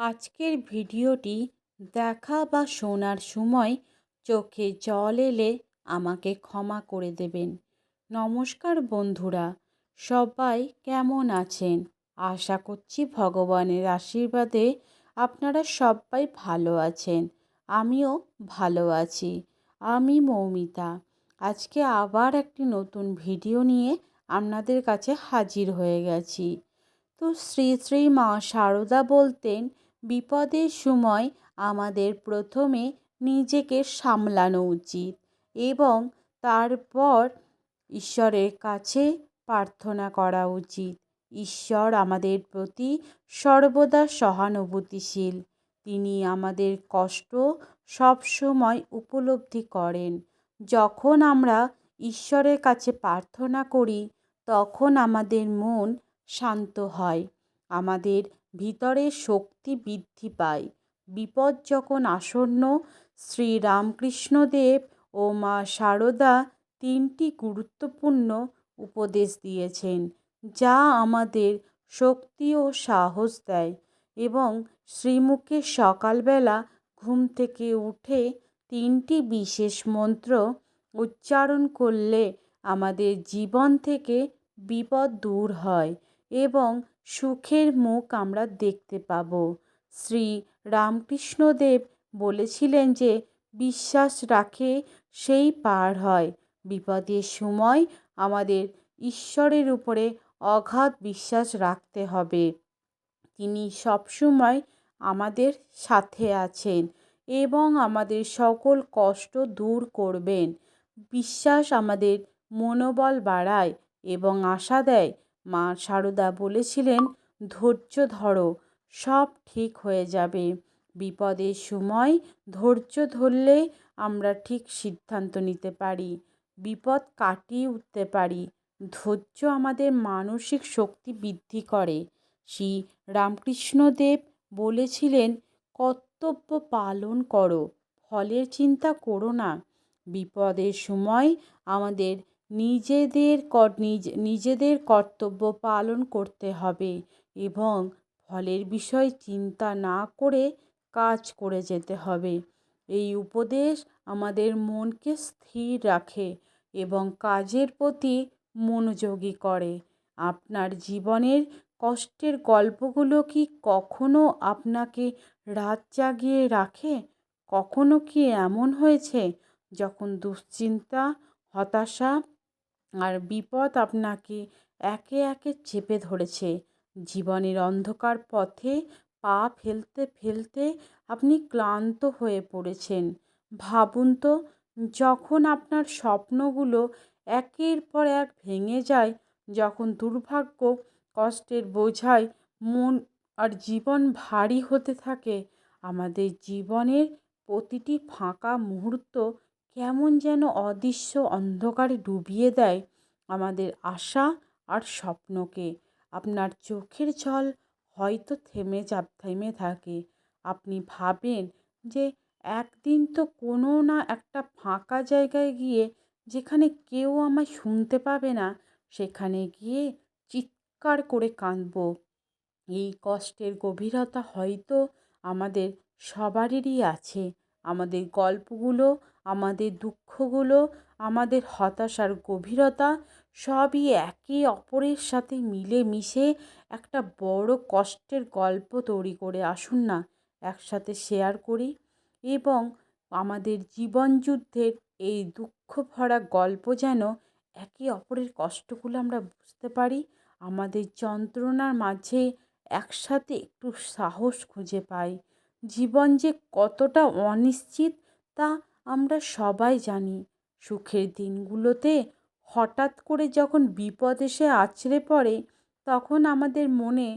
আজকের ভিডিওটি দেখা বা শোনার সময় চোখে জল এলে আমাকে ক্ষমা করে দেবেন। নমস্কার বন্ধুরা, সবাই কেমন আছেন? আশা করছি ভগবানের আশীর্বাদে আপনারা সবাই ভালো আছেন, আমিও ভালো আছি। আমি মৌমিতা। আজকে আবার একটি নতুন ভিডিও নিয়ে আপনাদের কাছে হাজির হয়ে গেছি। তো শ্রী শ্রী মা সারদা বলতেন বিপদের সময় আমাদের প্রথমে নিজেকে সামলানো উচিত এবং তারপর ঈশ্বরের কাছে প্রার্থনা করা উচিত। ঈশ্বর আমাদের প্রতি সর্বদা সহানুভূতিশীল। তিনি আমাদের কষ্ট সবসময় উপলব্ধি করেন। যখন আমরা ঈশ্বরের কাছে প্রার্থনা করি, তখন আমাদের মন শান্ত হয়। আমাদের ভিতরে শক্তি বৃদ্ধি পায়। বিপদ যখন আসন্ন শ্রী রামকৃষ্ণদেব ও মা সারদা তিনটি গুরুত্বপূর্ণ উপদেশ দিয়েছেন, যা আমাদের শক্তি ও সাহস দেয় এবং শ্রীমুখে সকালবেলা ঘুম থেকে উঠে তিনটি বিশেষ মন্ত্র উচ্চারণ করলে আমাদের জীবন থেকে বিপদ দূর হয় এবং সুখের মুখ আমরা দেখতে পাব। শ্রী রামকৃষ্ণদেব বলেছিলেন যে, বিশ্বাস রাখে সেই পার হয়। বিপদের সময় আমাদের ঈশ্বরের উপরে অগাধ বিশ্বাস রাখতে হবে। তিনি সবসময় আমাদের সাথে আছেন এবং আমাদের সকল কষ্ট দূর করবেন। বিশ্বাস আমাদের মনোবল বাড়ায় এবং আশা দেয় মা সারদা বলেছিলেন, ধৈর্য ধরো, সব ঠিক হয়ে যাবে। বিপদের সময় ধৈর্য ধরলে আমরা ঠিক সিদ্ধান্ত নিতে পারি। বিপদ কাটিয়ে উঠতে পারি। ধৈর্য আমাদের মানসিক শক্তি বৃদ্ধি করে। শ্রী রামকৃষ্ণদেব বলেছিলেন, কর্তব্য পালন করো, ফলের চিন্তা করো না। বিপদের সময় আমাদের নিজেদের নিজেদের কর্তব্য পালন করতে হবে এবং ফলের বিষয় চিন্তা না করে কাজ করে যেতে হবে। এই উপদেশ আমাদের মনকে স্থির রাখে এবং কাজের প্রতি মনোযোগী করে। আপনার জীবনের কষ্টের গল্পগুলো কি কখনো আপনাকে রাত জাগিয়ে রাখে? কখনো কি এমন হয়েছে যখন দুশ্চিন্তা, হতাশা আর বিপদ আপনাকে একে একে চেপে ধরেছে। জীবনের অন্ধকার পথে পা ফেলতে ফেলতে আপনি ক্লান্ত হয়ে পড়েছেন। ভাবুন তো, যখন আপনার স্বপ্নগুলো একের পর এক ভেঙে যায়, যখন দুর্ভাগ্য কষ্টের বোঝায় মন আর জীবন ভারী হতে থাকে, আমাদের জীবনের প্রতিটি ফাঁকা মুহূর্ত কেমন যেন অদৃশ্য অন্ধকারে ডুবিয়ে দেয় আমাদের আশা আর স্বপ্নকে। আপনার চোখের জল হয়তো থেমে যা থেমে থাকে। আপনি ভাবেন যে একদিন তো কোনো না একটা ফাঁকা জায়গায় গিয়ে যেখানে কেউ আমায় শুনতে পাবে না, সেখানে গিয়ে চিৎকার করে কাঁদব। এই কষ্টের গভীরতা হয়তো আমাদের সবারই আছে। আমাদের গল্পগুলো আমাদের দুঃখগুলো, আমাদের হতাশার গভীরতা সবই একে অপরের সাথে মিলে মিশে একটা বড় কষ্টের গল্প তৈরি করে আসুন না, একসাথে শেয়ার করি এবং আমাদের জীবন যুদ্ধের এই দুঃখ ভরা গল্প যেন একে অপরের কষ্টগুলো আমরা বুঝতে পারি, আমাদের যন্ত্রণার মাঝে একসাথে একটু সাহস খুঁজে পাই। জীবন যে কতটা অনিশ্চিত তা আমরা সবাই জানি, সুখের দিনগুলোতে হঠাৎ করে যখন বিপদ এসে আছড়ে পড়ে, তখন আমাদের মনে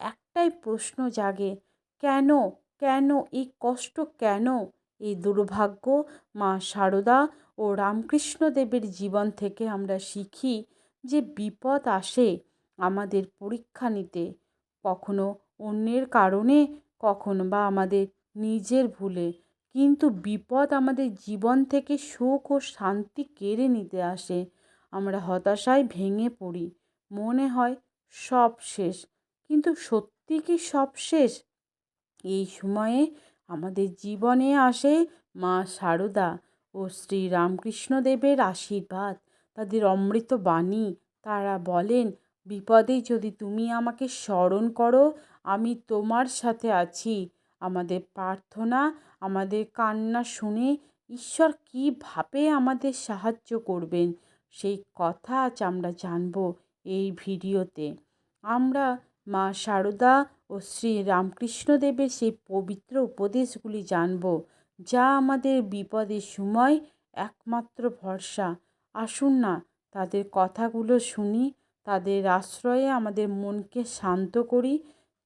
একটাই প্রশ্ন জাগে, কেন কেন, এই কষ্ট কেন? এই দুর্ভাগ্য মা সারদা ও রামকৃষ্ণদেবের জীবন থেকে আমরা শিখি যে বিপদ আসে আমাদের পরীক্ষা নিতে, কখনো অন্যের কারণে, কখনো বা আমাদের নিজের ভুলে। কিন্তু বিপদ আমাদের জীবন থেকে সুখ ও শান্তি কেড়ে নিতে আসে। আমরা হতাশায় ভেঙে পড়ি। মনে হয় সব শেষ। কিন্তু সত্যি কি সব শেষ? এই সময়ে আমাদের জীবনে আসে মা শারদা ও শ্রী রামকৃষ্ণদেবের আশীর্বাদ। তাদের অমৃত বাণী। তারা বলেন, বিপদে যদি তুমি আমাকে স্মরণ করো, আমি তোমার সাথে আছি। আমাদের প্রার্থনা, আমাদের কান্না শুনে ঈশ্বর কীভাবে আমাদের সাহায্য করবেন? সেই কথা আজ আমরা জানব এই ভিডিওতে। আমরা মা শারদা ও শ্রী রামকৃষ্ণদেবের সেই পবিত্র উপদেশগুলি জানব, যা আমাদের বিপদের সময় একমাত্র ভরসা। আসুন না, তাদের কথাগুলো শুনি, তাদের আশ্রয়ে আমাদের মনকে শান্ত করি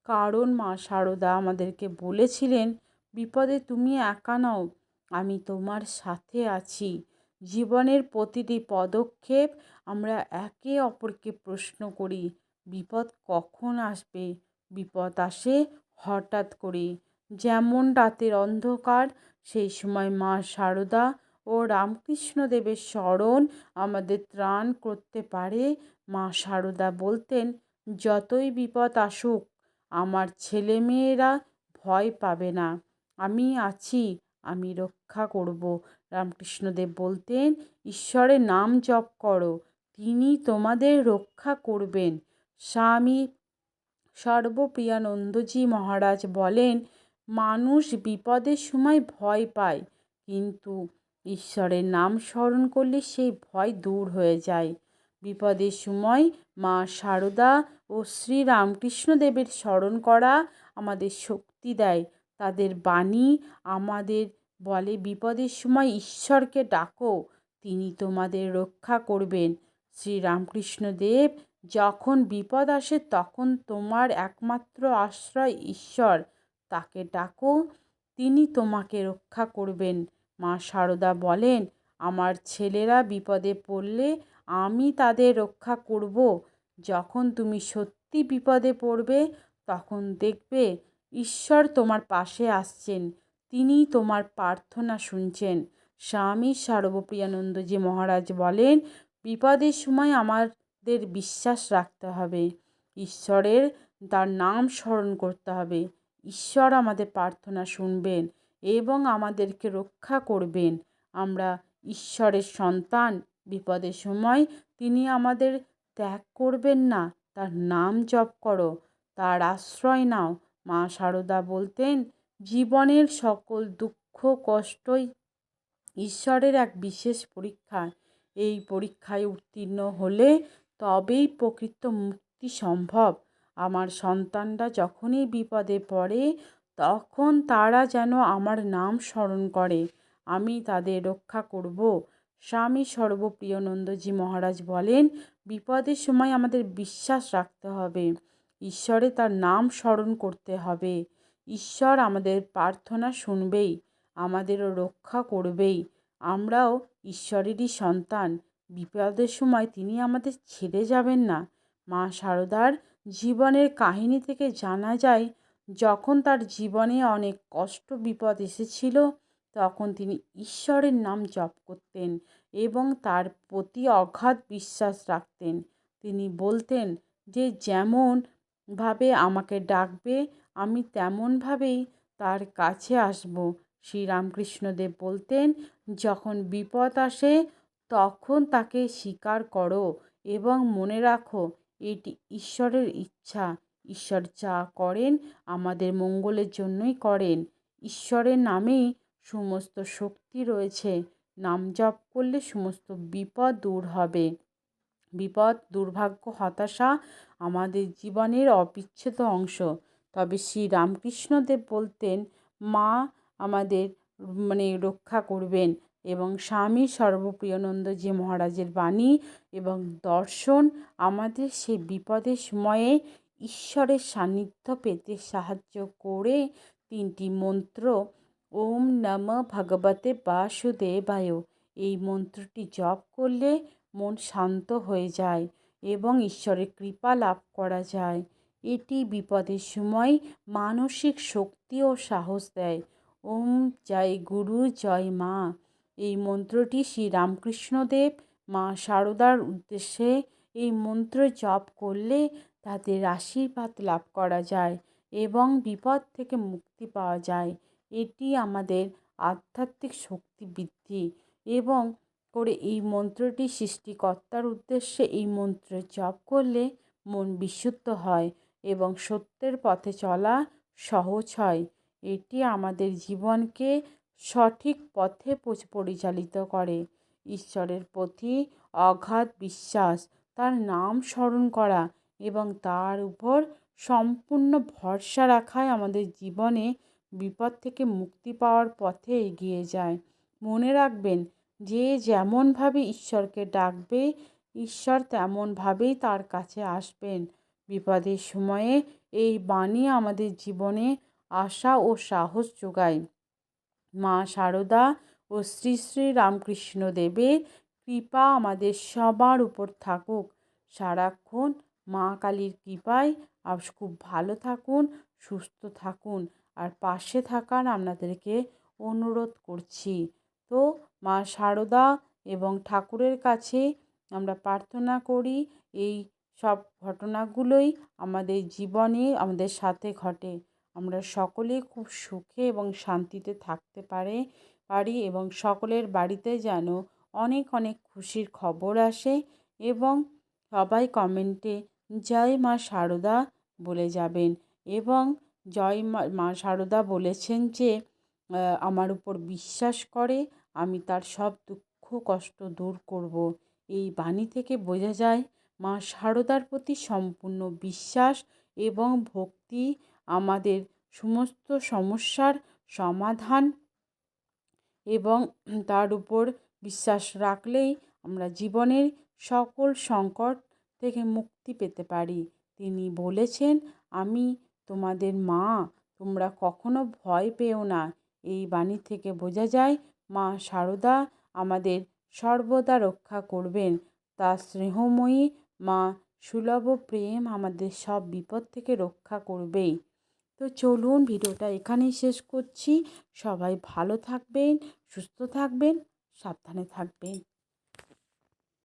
কারণ মা শারদা আমাদেরকে বলেছিলেন, বিপদে তুমি একা নও, আমি তোমার সাথে আছি। জীবনের প্রতিটি পদক্ষেপ আমরা একে অপরকে প্রশ্ন করি, বিপদ কখন আসবে? বিপদ আসে হঠাৎ করে। যেমন রাতের অন্ধকার, সেই সময় মা শারদা ও রামকৃষ্ণদেবের স্মরণ আমাদের ত্রাণ করতে পারে। মা শারদা বলতেন, যতই বিপদ আসুক আমার ছেলেমেয়েরা ভয় পাবে না। আমি আছি, আমি রক্ষা করব। রামকৃষ্ণদেব বলতেন, ঈশ্বরের নাম জপ করো, তিনি তোমাদের রক্ষা করবেন। স্বামী সর্বপ্রিয়ানন্দজি মহারাজ বলেন, মানুষ বিপদের সময় ভয় পায়, কিন্তু ঈশ্বরের নাম স্মরণ করলে সেই ভয় দূর হয়ে যায়। বিপদের সময় মা সারদা ও শ্রী রামকৃষ্ণদেবের স্মরণ করা আমাদের শক্তি দেয়। তাদের বাণী আমাদের বলে, বিপদের সময় ঈশ্বরকে ডাকো, তিনি তোমাদের রক্ষা করবেন। শ্রী রামকৃষ্ণদেব, যখন বিপদ আসে, তখন তোমার একমাত্র আশ্রয় ঈশ্বর। তাকে ডাকো, তিনি তোমাকে রক্ষা করবেন। মা সারদা বলেন, আমার ছেলেরা বিপদে পড়লে আমি তাদের রক্ষা করব। যখন তুমি সত্যি বিপদে পড়বে, তখন দেখবে ঈশ্বর তোমার পাশে আসছেন। তিনি তোমার প্রার্থনা শুনছেন। স্বামী সর্বপ্রিয়ানন্দজি মহারাজ বলেন, বিপদের সময় আমাদের বিশ্বাস রাখতে হবে। ঈশ্বরের তার নাম স্মরণ করতে হবে। ঈশ্বর আমাদের প্রার্থনা শুনবেন এবং আমাদেরকে রক্ষা করবেন। আমরা ঈশ্বরের সন্তান বিপদের সময় তিনি আমাদের ত্যাগ করবেন না। তার নাম জপ করো, তার আশ্রয় নাও। মা সারদা বলতেন, জীবনের সকল দুঃখ, কষ্টই ঈশ্বরের এক বিশেষ পরীক্ষা। এই পরীক্ষায় উত্তীর্ণ হলে তবেই প্রকৃত মুক্তি সম্ভব। আমার সন্তানরা যখনই বিপদে পড়ে, তখন তারা যেন আমার নাম স্মরণ করে। আমি তাদের রক্ষা করব। স্বামী সর্বপ্রিয়নন্দজি মহারাজ বলেন, বিপদের সময় আমাদের বিশ্বাস রাখতে হবে। ঈশ্বরে তার নাম স্মরণ করতে হবে। ঈশ্বর আমাদের প্রার্থনা শুনবেই, আমাদেরও রক্ষা করবেই। আমরাও ঈশ্বরেরই সন্তান। বিপদের সময় তিনি আমাদের ছেড়ে যাবেন না। মা সারদার জীবনের কাহিনী থেকে জানা যায়, যখন তার জীবনে অনেক কষ্ট বিপদ এসেছিল তখন তিনি ঈশ্বরের নাম জপ করতেন এবং তার প্রতি অগাধ বিশ্বাস রাখতেন। তিনি বলতেন যে যেমনভাবে আমাকে ডাকবে, আমি তেমনভাবেই তার কাছে আসব। শ্রীরামকৃষ্ণদেব বলতেন, যখন বিপদ আসে, তখন তাকে স্বীকার করো এবং মনে রাখো, এটি ঈশ্বরের ইচ্ছা। ঈশ্বর যা করেন, আমাদের মঙ্গলের জন্যই করেন। ঈশ্বরের নামেই সমস্ত শক্তি রয়েছে। নাম জপ করলে সমস্ত বিপদ দূর হবে। বিপদ, দুর্ভাগ্য, হতাশা আমাদের জীবনের অবিচ্ছেদ্য অংশ। তবে শ্রী রামকৃষ্ণদেব বলতেন, মা আমাদের মানে রক্ষা করবেন এবং স্বামী সর্বপ্রিয়নন্দজি মহারাজের বাণী এবং দর্শন আমাদের সেই বিপদের সময়ে ঈশ্বরের সান্নিধ্য পেতে সাহায্য করে তিনটি মন্ত্র ওম নম ভগবতে বাসুদেবায়। এই মন্ত্রটি জপ করলে মন শান্ত হয়ে যায় এবং ঈশ্বরের কৃপা লাভ করা যায়। এটি বিপদের সময় মানসিক শক্তি ও সাহস দেয়। ওম জয় গুরু, জয় মা। এই মন্ত্রটি শ্রী রামকৃষ্ণদেব মা শারদার উদ্দেশ্যে এই মন্ত্র জপ করলে তাদের আশীর্বাদ লাভ করা যায় এবং বিপদ থেকে মুক্তি পাওয়া যায়। এটি আমাদের আধ্যাত্মিক শক্তি বৃদ্ধি এবং করে এই মন্ত্রটি সৃষ্টিকর্তার উদ্দেশ্যে এই মন্ত্রের জপ করলে মন বিশুদ্ধ হয় এবং সত্যের পথে চলা সহজ হয়। এটি আমাদের জীবনকে সঠিক পথে পরিচালিত করে। ঈশ্বরের প্রতি অগাধ বিশ্বাস, তার নাম স্মরণ করা এবং তার উপর সম্পূর্ণ ভরসা রাখাই আমাদের জীবনে বিপদ থেকে মুক্তি পাওয়ার পথে এগিয়ে যায়। মনে রাখবেন, যে যেমনভাবে ঈশ্বরকে ডাকবে, ঈশ্বর তেমনভাবেই তার কাছে আসবেন। বিপদের সময়ে এই বাণী আমাদের জীবনে আশা ও সাহস যোগায়। মা শারদা ও শ্রী শ্রী রামকৃষ্ণ দেবের কৃপা আমাদের সবার উপর থাকুক। সারাক্ষণ মা কালীর কৃপায় আপ খুব ভালো থাকুন, সুস্থ থাকুন। আর পাশে থাকার আপনাদেরকে অনুরোধ করছি। তো মা শারদা এবং ঠাকুরের কাছে আমরা প্রার্থনা করি, এই সব ঘটনাগুলোই আমাদের জীবনে আমাদের সাথে ঘটে। আমরা সকলে খুব সুখে এবং শান্তিতে থাকতে পারে, পারি এবং সকলের বাড়িতে যেন অনেক অনেক খুশির খবর আসে এবং সবাই কমেন্টে জয় মা শারদা বলে যাবেন এবং জয় মা সারদা বলেছেন যে আমার উপর বিশ্বাস করে, আমি তার সব দুঃখ, কষ্ট দূর করব। এই বাণী থেকে বোঝা যায়, মা সারদার প্রতি সম্পূর্ণ বিশ্বাস এবং ভক্তি আমাদের সমস্ত সমস্যার সমাধান এবং তার উপর বিশ্বাস রাখলেই আমরা জীবনের সকল সংকট থেকে মুক্তি পেতে পারি। তিনি বলেছেন, আমি তোমাদের মা, তোমরা কখনো ভয় পেও না। এই বাণী থেকে বোঝা যায়, মা শারদা আমাদের সর্বদা রক্ষা করবেন। তার স্নেহময়ী, মা সুলভ প্রেম আমাদের সব বিপদ থেকে রক্ষা করবেই। তো চলুন, ভিডিওটা এখানেই শেষ করছি। সবাই ভালো থাকবেন, সুস্থ থাকবেন, সাবধানে থাকবেন।